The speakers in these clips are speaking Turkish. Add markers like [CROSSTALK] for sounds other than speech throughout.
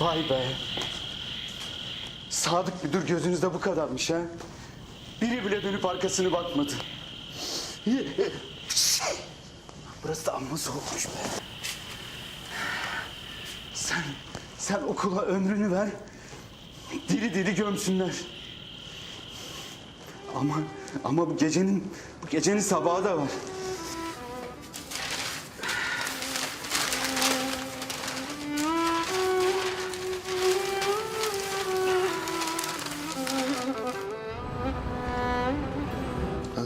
Vay be. Sadık müdür gözünüzde bu kadarmış ha. Biri bile dönüp arkasını bakmadı. Burası da amma soğukmuş be. Sen, sen okula ömrünü ver. Diri diri gömsünler. Ama, ama bu gecenin, bu gecenin sabahı da var.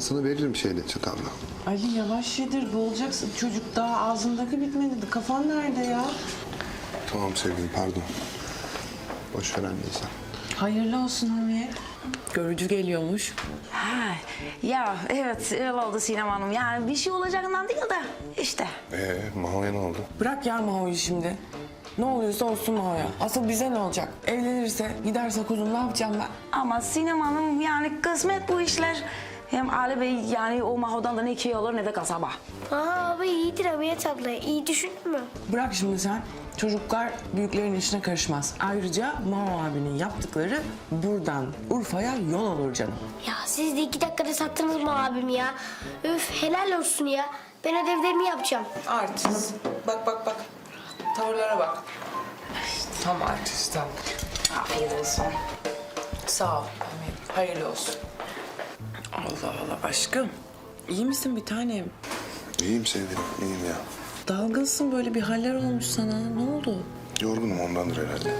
Sana veririm şeyle Çat abla. Ali yavaş yedir boğulacaksın. Çocuk daha ağzındaki bitmedi. Kafan nerede ya? Tamam sevgilim pardon. Boş ver anneysen. Hayırlı olsun Hamiyet. Görücü geliyormuş. Ha, ya evet öyle oldu Sinem Hanım. Yani bir şey olacağından değil de işte. Ee, Maho'ya ne oldu? Bırak ya Maho'yu şimdi. Ne oluyorsa olsun Maho'ya. Asıl bize ne olacak? Evlenirse, giderse kuzum ne yapacağım ben? Ama Sinem Hanım yani kısmet bu işler. Hem Ali Bey yani o Maho'dan da ne köy olur ne de kasaba. Aa abi iyidir Hamiyet abla. İyi düşündün mü? Bırak şimdi sen. Çocuklar büyüklerin işine karışmaz. Ayrıca Maho abinin yaptıkları buradan Urfa'ya yol olur canım. Ya siz de iki dakikada sattınız mı abim ya? Üf helal olsun ya. Ben ödevlerimi yapacağım. Artist. Bak bak bak. Tavırlara bak. Tam artist tam. Afiyet olsun. Sağ ol. Hayırlı olsun. Allah Allah aşkım. İyi misin bir tanem? İyiyim sevgilim, iyiyim ya. Dalgınsın böyle bir haller olmuş sana. Ne oldu? Yorgunum ondandır herhalde.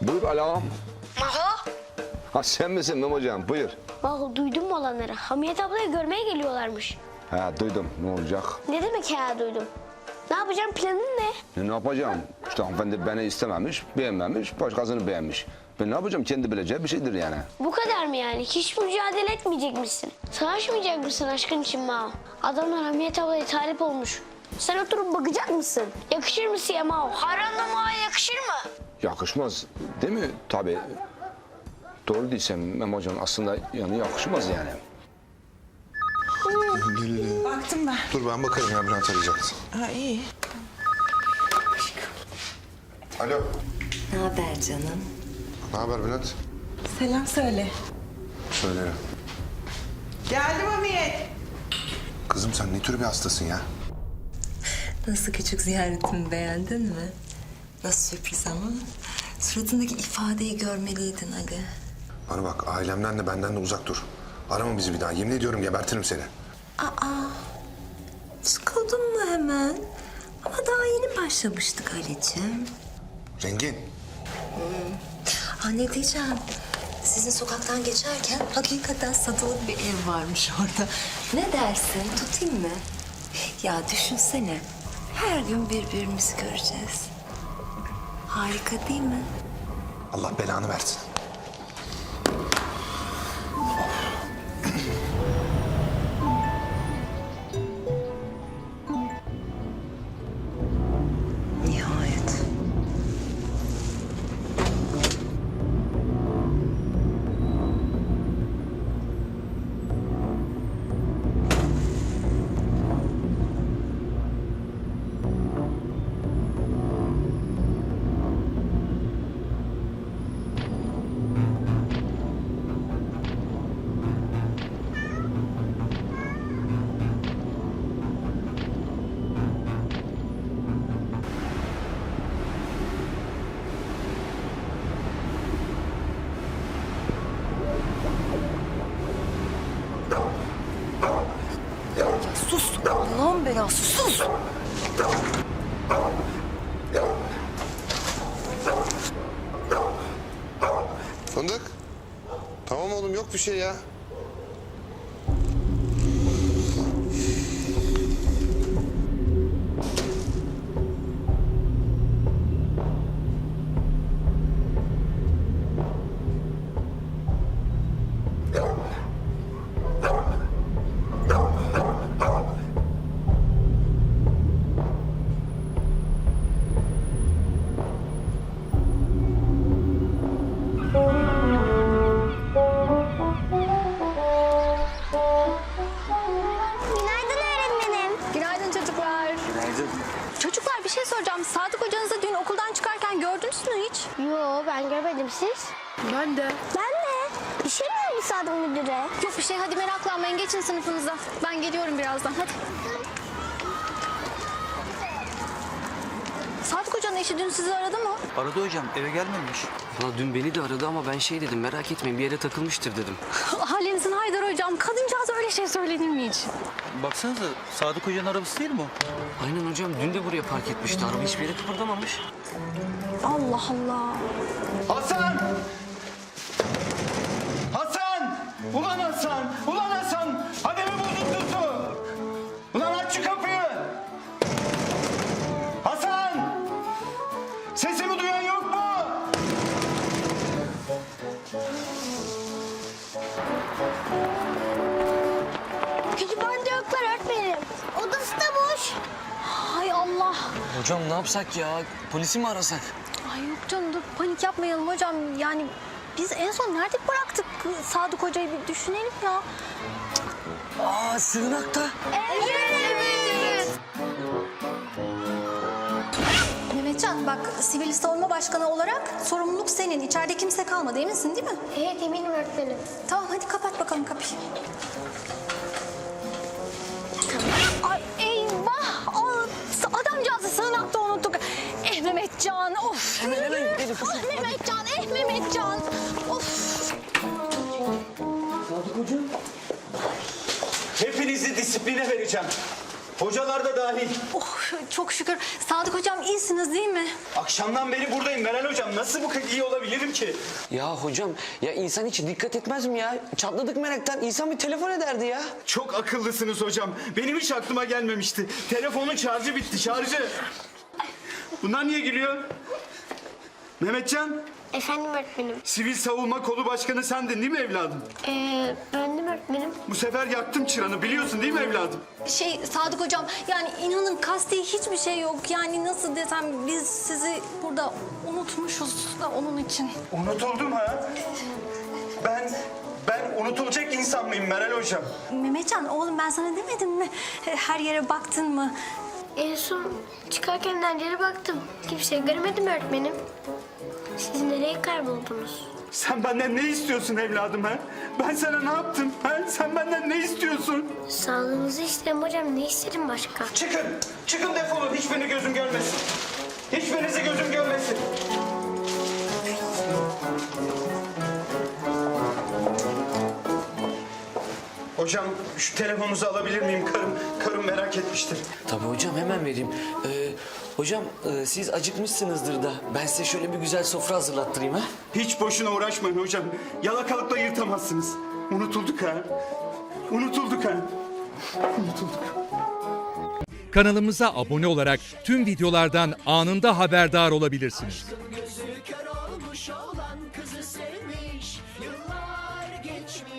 Buyur alam. Aha. Ha sen misin Memo hocam? Buyur. Bak duydun mu olanları? Hamiyet ablayı görmeye geliyorlarmış. Ha duydum. Ne olacak? Ne demek ya duydum? Ne yapacağım planın ne? Ne, ne yapacağım? İşte hanımefendi beni istememiş, beğenmemiş, başkasını beğenmiş. Ben ne yapacağım? Kendi bileceği bir şeydir yani. Bu kadar mı yani? Hiç mücadele etmeyecek misin? Savaşmayacak mısın aşkın için Mao? Adamlar Hamiyet ablaya talip olmuş. Sen oturup bakacak mısın? Yakışır mı size Mao? Harun'la Mao'ya yakışır mı? Yakışmaz. Değil mi? Tabii. Doğru değilsem Memo hocam aslında yani yakışmaz yani. Baktım ben. Dur ben bakarım ya Bülent arayacaktı. Ha iyi. Alo. Ne haber canım? Ne haber Bülent? Selam söyle. Söyle. Geldim Hamiyet. Kızım sen ne tür bir hastasın ya? Nasıl küçük ziyaretimi beğendin mi? Nasıl sürpriz ama? Suratındaki ifadeyi görmeliydin Ali. Bana bak ailemden de benden de uzak dur. Arama bizi bir daha. Yemin ediyorum gebertirim seni. Aa, sıkıldın mı hemen? Ama daha yeni başlamıştık Ali'ciğim. Rengin. Ha ne diyeceğim? Sizin sokaktan geçerken hakikaten satılık bir ev varmış [LAUGHS] orada. Ne dersin? Tutayım mı? Ya düşünsene. Her gün birbirimizi göreceğiz. Harika değil mi? Allah belanı versin. Sus! Allah'ın belası sus! Fındık. Tamam oğlum yok bir şey ya. Bakayım siz? Ben de. Ben de. Bir şey mi oldu Sadık Müdür'e? Yok bir şey hadi meraklanmayın geçin sınıfınıza. Ben geliyorum birazdan hadi. Sadık Hoca'nın eşi dün sizi aradı mı? Aradı hocam eve gelmemiş. Valla dün beni de aradı ama ben şey dedim merak etmeyin bir yere takılmıştır dedim. [LAUGHS] Halinizin Haydar Hocam. Kadıncağız öyle şey söylenir mi hiç? Baksanıza Sadık Hoca'nın arabası değil mi o? Aynen hocam dün de buraya park etmişti. Araba hiçbir yere kıpırdamamış. Allah Allah. Hasan! Hasan! Ulan Hasan! Ulan Hasan! Hadi mi bozuntusu? Ulan aç şu kapıyı! Hasan! Sesimi Hocam ne yapsak ya? Polisi mi arasak? Ay yok canım dur panik yapmayalım hocam. Yani biz en son nerede bıraktık Sadık Hoca'yı bir düşünelim ya. Aa sığınakta. Mehmetcan bak sivil savunma başkanı olarak sorumluluk senin. İçeride kimse kalmadı eminsin değil mi? Evet eminim öğretmenim. Tamam hadi kapat bakalım kapıyı. Mehmetcan of. Hemen, hemen gidelim. Ah Mehmetcan eh Mehmetcan. Of. Hepinizi disipline vereceğim. Hocalar da dahil. Oh çok şükür. Sadık hocam iyisiniz değil mi? Akşamdan beri buradayım Meral Hocam. Nasıl bu kadar iyi olabilirim ki? Ya hocam ya insan hiç dikkat etmez mi ya? Çatladık meraktan. İnsan bir telefon ederdi ya. Çok akıllısınız hocam. Benim hiç aklıma gelmemişti. Telefonun şarjı bitti, şarjı. Bunlar niye gülüyor? Mehmetcan, Efendim öğretmenim. sivil savunma kolu başkanı sendin değil mi evladım? Ee, bendim öğretmenim. Bu sefer yaktım çıranı biliyorsun değil mi evladım? Şey Sadık hocam yani inanın kasti hiçbir şey yok. Yani nasıl desem biz sizi burada unutmuşuz da onun için. Unutuldum ha? Ben, ben unutulacak insan mıyım Meral Hocam? Mehmetcan oğlum ben sana demedim mi? Her yere baktın mı? En son çıkarken pencere baktım. Kimseyi göremedim öğretmenim. Siz nereye kayboldunuz? Sen benden ne istiyorsun evladım ha? Ben sana ne yaptım ha? Sen benden ne istiyorsun? Sağlığınızı isterim hocam. Ne isterim başka? Çıkın, çıkın defolun. Hiçbirini gözüm görmesin. Hiçbirinizi gözüm görmesin. Hocam şu telefonunuzu alabilir miyim? Karım, karım merak etmiştir. Tabii hocam hemen vereyim. Ee, hocam e, siz acıkmışsınızdır da ben size şöyle bir güzel sofra hazırlattırayım ha. Hiç boşuna uğraşmayın hocam. Yalakalıkla yırtamazsınız. Unutulduk ha. Unutulduk ha. Unutulduk. Kanalımıza abone olarak tüm videolardan anında haberdar olabilirsiniz.